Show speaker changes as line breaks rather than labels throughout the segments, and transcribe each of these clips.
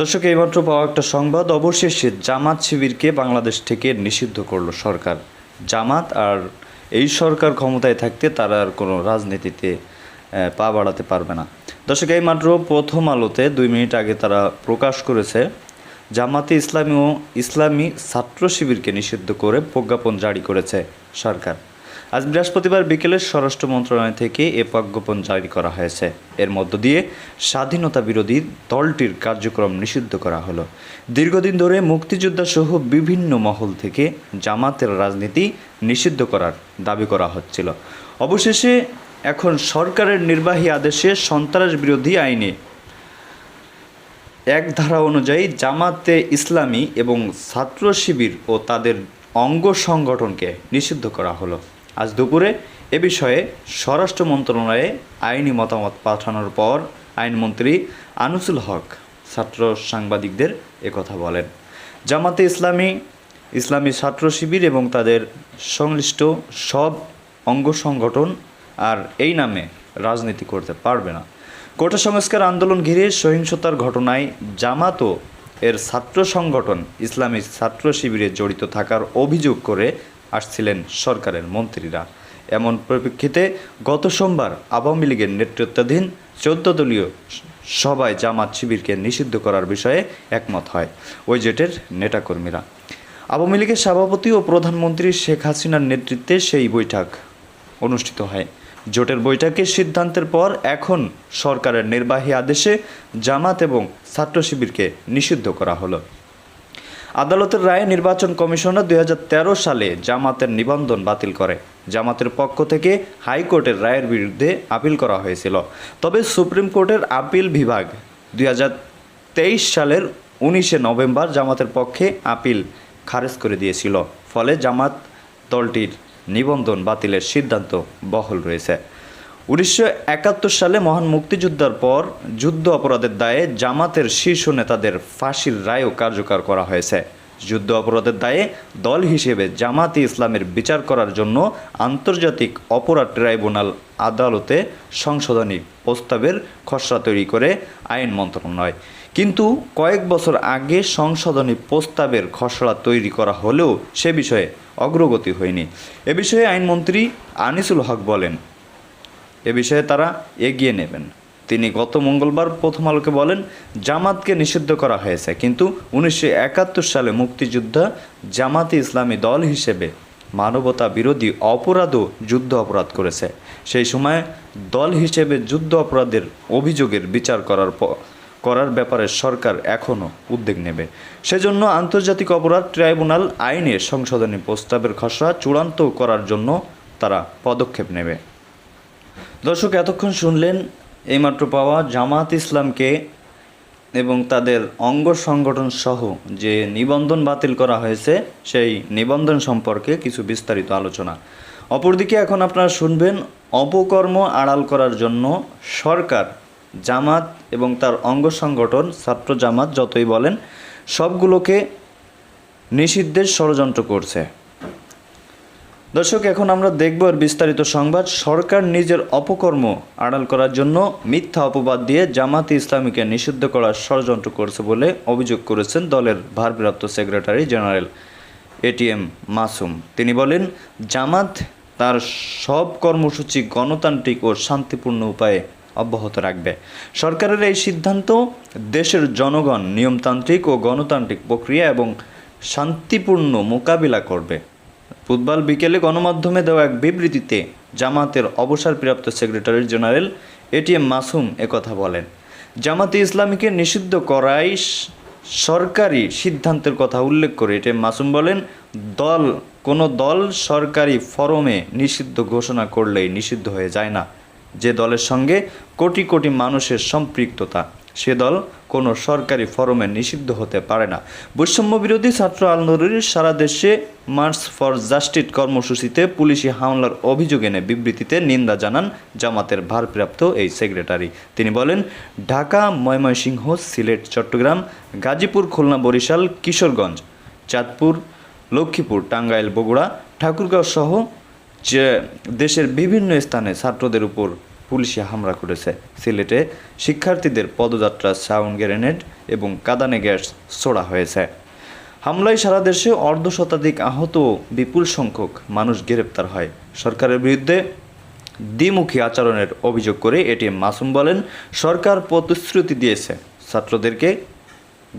দর্শক এইমাত্র পাওয়া একটা সংবাদ অবশেষে জামাত শিবিরকে বাংলাদেশ থেকে নিষিদ্ধ করলো সরকার জামাত আর এই সরকার ক্ষমতায় থাকতে তারা আর কোনো রাজনীতিতে পা বাড়াতে পারবে না দর্শক এইমাত্র প্রথম আলোতে দুই মিনিট আগে তারা প্রকাশ করেছে জামাতে ইসলামী ও ইসলামী ছাত্র শিবিরকে নিষিদ্ধ করে প্রজ্ঞাপন জারি করেছে সরকার আজ বৃহস্পতিবার বিকেলে স্বরাষ্ট্র মন্ত্রণালয় থেকে এ প্রজ্ঞাপন জারি করা হয়েছে এর মধ্য দিয়ে স্বাধীনতা বিরোধী দলটির কার্যক্রম নিষিদ্ধ করা হলো দীর্ঘদিন ধরে মুক্তিযোদ্ধা সহ বিভিন্ন মহল থেকে জামাতের রাজনীতি নিষিদ্ধ করার দাবি করা হচ্ছিল অবশেষে এখন সরকারের নির্বাহী আদেশে সন্ত্রাস বিরোধী আইনে এক ধারা অনুযায়ী জামাতে ইসলামী এবং ছাত্র শিবির ও তাদের অঙ্গ সংগঠনকে নিষিদ্ধ করা হলো আজ দুপুরে এ বিষয়ে স্বরাষ্ট্র মন্ত্রণালয়ে আইনি মতামত পাঠানোর পর আইনমন্ত্রী আনুসুল হক ছাত্র সাংবাদিকদের কথা বলেন জামাতে ইসলামী ইসলামী ছাত্র শিবির এবং তাদের সংশ্লিষ্ট সব অঙ্গ সংগঠন আর এই নামে রাজনীতি করতে পারবে না কোটা সংস্কার আন্দোলন ঘিরে সহিংসতার ঘটনায় জামাতও এর ছাত্র সংগঠন ইসলামী ছাত্র শিবিরে জড়িত থাকার অভিযোগ করে আসছিলেন সরকারের মন্ত্রীরা এমন পরিপ্রেক্ষিতে গত সোমবার আওয়ামী লীগের নেতৃত্বাধীন চৌদ্দ দলীয় সবাই জামাত শিবিরকে নিষিদ্ধ করার বিষয়ে একমত হয় ওই জোটের নেতাকর্মীরা আওয়ামী লীগের সভাপতি ও প্রধানমন্ত্রী শেখ হাসিনার নেতৃত্বে সেই বৈঠক অনুষ্ঠিত হয় জোটের বৈঠকের সিদ্ধান্তের পর এখন সরকারের নির্বাহী আদেশে জামাত এবং ছাত্র শিবিরকে নিষিদ্ধ করা হলো আদালতের রায়ে নির্বাচন কমিশনার দুই সালে জামাতের নিবন্ধন বাতিল করে জামাতের পক্ষ থেকে হাইকোর্টের রায়ের বিরুদ্ধে আপিল করা হয়েছিল তবে সুপ্রিম কোর্টের আপিল বিভাগ দুই সালের উনিশে নভেম্বর জামাতের পক্ষে আপিল খারিজ করে দিয়েছিল ফলে জামাত দলটির নিবন্ধন বাতিলের সিদ্ধান্ত বহল রয়েছে উনিশশো সালে মহান মুক্তিযুদ্ধার পর যুদ্ধ অপরাধের দায়ে জামাতের শীর্ষ নেতাদের ফাঁসির রায়ও কার্যকর করা হয়েছে যুদ্ধ অপরাধের দায়ে দল হিসেবে জামাতি ইসলামের বিচার করার জন্য আন্তর্জাতিক অপরাধ ট্রাইব্যুনাল আদালতে সংশোধনী প্রস্তাবের খসড়া তৈরি করে আইন মন্ত্রণালয় কিন্তু কয়েক বছর আগে সংশোধনী প্রস্তাবের খসড়া তৈরি করা হলেও সে বিষয়ে অগ্রগতি হয়নি এ বিষয়ে আইনমন্ত্রী আনিসুল হক বলেন এ বিষয়ে তারা এগিয়ে নেবেন তিনি গত মঙ্গলবার প্রথম আলোকে বলেন জামাতকে নিষিদ্ধ করা হয়েছে কিন্তু উনিশশো সালে মুক্তিযোদ্ধা জামাতে ইসলামী দল হিসেবে মানবতা বিরোধী অপরাধও যুদ্ধ অপরাধ করেছে সেই সময় দল হিসেবে যুদ্ধ অপরাধের অভিযোগের বিচার করার করার ব্যাপারে সরকার এখনও উদ্যোগ নেবে সেজন্য আন্তর্জাতিক অপরাধ ট্রাইব্যুনাল আইনে সংশোধনী প্রস্তাবের খসড়া চূড়ান্ত করার জন্য তারা পদক্ষেপ নেবে দর্শক এতক্ষণ শুনলেন এইমাত্র পাওয়া জামাত ইসলামকে এবং তাদের অঙ্গ সংগঠন সহ যে নিবন্ধন বাতিল করা হয়েছে সেই নিবন্ধন সম্পর্কে কিছু বিস্তারিত আলোচনা অপরদিকে এখন আপনারা শুনবেন অপকর্ম আড়াল করার জন্য সরকার জামাত এবং তার অঙ্গ সংগঠন ছাত্র জামাত যতই বলেন সবগুলোকে নিষিদ্ধের ষড়যন্ত্র করছে দর্শক এখন আমরা দেখব এর বিস্তারিত সংবাদ সরকার নিজের অপকর্ম আড়াল করার জন্য মিথ্যা অপবাদ দিয়ে জামাতে ইসলামীকে নিষিদ্ধ করার ষড়যন্ত্র করছে বলে অভিযোগ করেছেন দলের ভারপ্রাপ্ত সেক্রেটারি জেনারেল এটিএম মাসুম তিনি বলেন জামাত তার সব কর্মসূচি গণতান্ত্রিক ও শান্তিপূর্ণ উপায়ে অব্যাহত রাখবে সরকারের এই সিদ্ধান্ত দেশের জনগণ নিয়মতান্ত্রিক ও গণতান্ত্রিক প্রক্রিয়া এবং শান্তিপূর্ণ মোকাবিলা করবে বুধবার বিকেলে গণমাধ্যমে দেওয়া এক বিবৃতিতে জামাতের অবসরপ্রাপ্ত সেক্রেটারি জেনারেল এটিএম মাসুম একথা বলেন জামাতে ইসলামীকে নিষিদ্ধ করাই সরকারি সিদ্ধান্তের কথা উল্লেখ করে এটিএম মাসুম বলেন দল কোনো দল সরকারি ফরমে নিষিদ্ধ ঘোষণা করলেই নিষিদ্ধ হয়ে যায় না যে দলের সঙ্গে কোটি কোটি মানুষের সম্পৃক্ততা সে দল কোনো সরকারি ফরমে নিষিদ্ধ হতে পারে না বৈষম্য বিরোধী ছাত্র আন্দোলনের সারা দেশে মার্চ ফর জাস্টিস কর্মসূচিতে পুলিশি হামলার অভিযোগ এনে বিবৃতিতে নিন্দা জানান জামাতের ভারপ্রাপ্ত এই সেক্রেটারি তিনি বলেন ঢাকা ময়মনসিংহ সিলেট চট্টগ্রাম গাজীপুর খুলনা বরিশাল কিশোরগঞ্জ চাঁদপুর লক্ষ্মীপুর টাঙ্গাইল বগুড়া ঠাকুরগাঁও সহ যে দেশের বিভিন্ন স্থানে ছাত্রদের উপর পুলিশি হামলা করেছে সিলেটে শিক্ষার্থীদের পদযাত্রা সাউন্ড গ্রেনেড এবং কাদানে গ্যাস ছোড়া হয়েছে হামলায় সারা দেশে অর্ধ শতাধিক আহত বিপুল সংখ্যক মানুষ গ্রেপ্তার হয় সরকারের বিরুদ্ধে দ্বিমুখী আচরণের অভিযোগ করে এটিএম মাসুম বলেন সরকার প্রতিশ্রুতি দিয়েছে ছাত্রদেরকে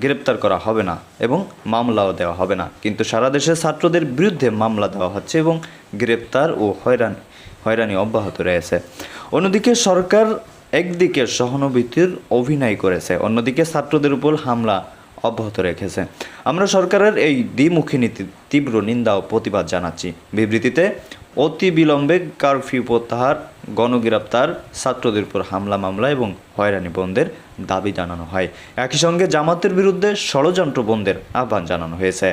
গ্রেপ্তার করা হবে না এবং মামলাও দেওয়া হবে না কিন্তু সারা দেশে ছাত্রদের বিরুদ্ধে মামলা দেওয়া হচ্ছে এবং গ্রেপ্তার ও হয়রান হয়রানি অব্যাহত রয়েছে অন্যদিকে সরকার একদিকে সহানুভূতির অভিনয় করেছে অন্যদিকে ছাত্রদের উপর হামলা অব্যাহত রেখেছে আমরা সরকারের এই দ্বিমুখী নীতি তীব্র নিন্দা ও প্রতিবাদ জানাচ্ছি বিবৃতিতে অতি বিলম্বে কারফিউ প্রত্যাহার গণগ্রেপ্তার ছাত্রদের উপর হামলা মামলা এবং হয়রানি বন্ধের দাবি জানানো হয় একই সঙ্গে জামাতের বিরুদ্ধে ষড়যন্ত্র বন্ধের আহ্বান জানানো হয়েছে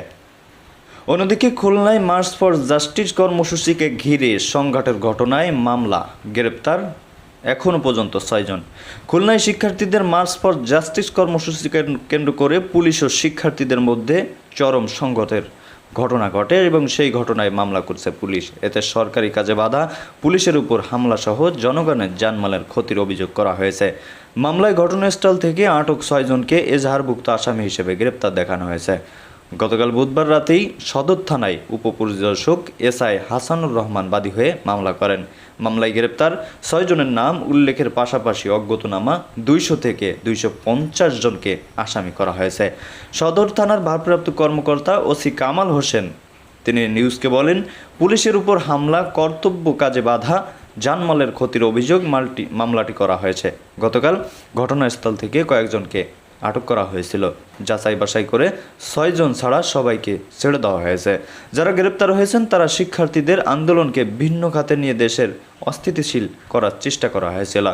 অন্যদিকে খুলনায় মার্চ ফর জাস্টিস কর্মসূচিকে ঘিরে সংঘাটের ঘটনায় মামলা গ্রেপ্তার এখনও পর্যন্ত ছয়জন খুলনায় শিক্ষার্থীদের মার্চ ফর জাস্টিস কর্মসূচিকে কেন্দ্র করে পুলিশ ও শিক্ষার্থীদের মধ্যে চরম সংঘতের ঘটনা ঘটে এবং সেই ঘটনায় মামলা করছে পুলিশ এতে সরকারি কাজে বাধা পুলিশের উপর হামলাসহ জনগণের জানমালের ক্ষতির অভিযোগ করা হয়েছে মামলায় ঘটনাস্থল থেকে আটক ছয়জনকে এজাহারভুক্ত আসামি হিসেবে গ্রেপ্তার দেখানো হয়েছে গতকাল বুধবার রাতেই সদর থানায় উপপরিদর্শক এস আই হাসানুর রহমান বাদী হয়ে মামলা করেন মামলায় গ্রেপ্তার ছয়জনের নাম উল্লেখের পাশাপাশি অজ্ঞতনামা দুইশো থেকে দুইশো পঞ্চাশ জনকে আসামি করা হয়েছে সদর থানার ভারপ্রাপ্ত কর্মকর্তা ওসি কামাল হোসেন তিনি নিউজকে বলেন পুলিশের উপর হামলা কর্তব্য কাজে বাধা জানমালের ক্ষতির অভিযোগ মাল্টি মামলাটি করা হয়েছে গতকাল ঘটনাস্থল থেকে কয়েকজনকে আটক করা হয়েছিল যাচাই বাছাই করে ছয়জন ছাড়া সবাইকে ছেড়ে দেওয়া হয়েছে যারা গ্রেপ্তার হয়েছেন তারা শিক্ষার্থীদের আন্দোলনকে ভিন্ন খাতে নিয়ে দেশের অস্থিতিশীল করার চেষ্টা করা হয়েছিল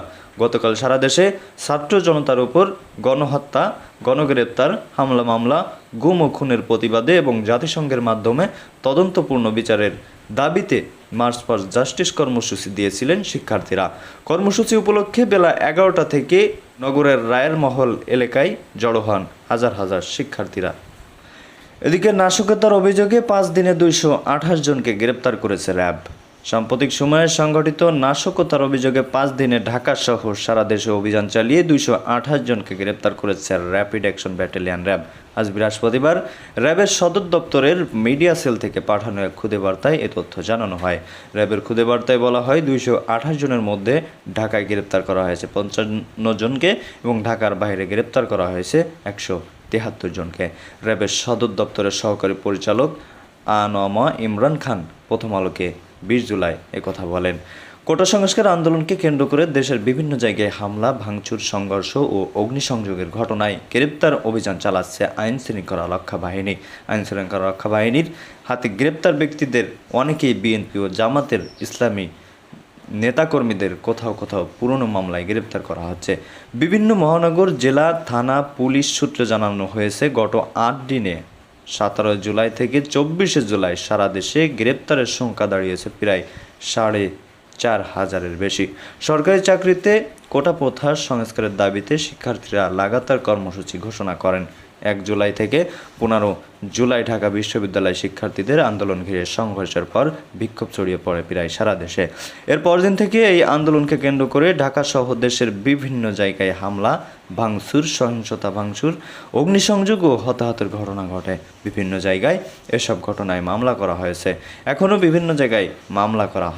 গতকাল সারা দেশে ছাত্র জনতার উপর গণহত্যা গণগ্রেপ্তার হামলা মামলা গুম ও খুনের প্রতিবাদে এবং জাতিসংঘের মাধ্যমে তদন্তপূর্ণ বিচারের দাবিতে মার্চ ফর জাস্টিস কর্মসূচি দিয়েছিলেন শিক্ষার্থীরা কর্মসূচি উপলক্ষে বেলা এগারোটা থেকে নগরের রায়ের মহল এলাকায় জড়ো হন হাজার হাজার শিক্ষার্থীরা এদিকে নাশকতার অভিযোগে পাঁচ দিনে দুইশো আঠাশ জনকে গ্রেপ্তার করেছে র্যাব সাম্প্রতিক সময়ে সংঘটিত নাশকতার অভিযোগে পাঁচ দিনে ঢাকা সহ সারা দেশে অভিযান চালিয়ে দুইশো আঠাশ জনকে গ্রেপ্তার করেছে র্যাপিড অ্যাকশন ব্যাটালিয়ান র্যাব আজ বৃহস্পতিবার র্যাবের সদর দপ্তরের মিডিয়া সেল থেকে পাঠানো এক ক্ষুদে বার্তায় এ তথ্য জানানো হয় র্যাবের ক্ষুদে বার্তায় বলা হয় দুইশো আঠাশ জনের মধ্যে ঢাকায় গ্রেপ্তার করা হয়েছে পঞ্চান্ন জনকে এবং ঢাকার বাইরে গ্রেপ্তার করা হয়েছে একশো তেহাত্তর জনকে র্যাবের সদর দপ্তরের সহকারী পরিচালক আনমা ইমরান খান প্রথম আলোকে বিশ জুলাই কথা বলেন কোটা সংস্কার আন্দোলনকে কেন্দ্র করে দেশের বিভিন্ন জায়গায় হামলা ভাঙচুর সংঘর্ষ ও অগ্নিসংযোগের ঘটনায় গ্রেপ্তার অভিযান চালাচ্ছে আইন শৃঙ্খলা রক্ষা বাহিনী আইন শৃঙ্খলা রক্ষা বাহিনীর হাতে গ্রেপ্তার ব্যক্তিদের অনেকেই বিএনপি ও জামাতের ইসলামী নেতাকর্মীদের কোথাও কোথাও পুরনো মামলায় গ্রেপ্তার করা হচ্ছে বিভিন্ন মহানগর জেলা থানা পুলিশ সূত্রে জানানো হয়েছে গত আট দিনে সতেরো জুলাই থেকে চব্বিশে জুলাই সারা দেশে গ্রেপ্তারের সংখ্যা দাঁড়িয়েছে প্রায় সাড়ে চার হাজারের বেশি সরকারি চাকরিতে কোটা প্রথার সংস্কারের দাবিতে শিক্ষার্থীরা লাগাতার কর্মসূচি ঘোষণা করেন এক জুলাই থেকে পনেরো জুলাই ঢাকা বিশ্ববিদ্যালয় শিক্ষার্থীদের আন্দোলন ঘিরে সংঘর্ষের পর বিক্ষোভ ছড়িয়ে পড়ে প্রায় সারা দেশে এর পরদিন থেকে এই আন্দোলনকে কেন্দ্র করে ঢাকা সহ দেশের বিভিন্ন জায়গায় হামলা ভাঙচুর সহিংসতা ভাঙচুর অগ্নিসংযোগ ও হতাহতের ঘটনা ঘটে বিভিন্ন জায়গায় এসব ঘটনায় মামলা করা হয়েছে এখনও বিভিন্ন জায়গায় মামলা করা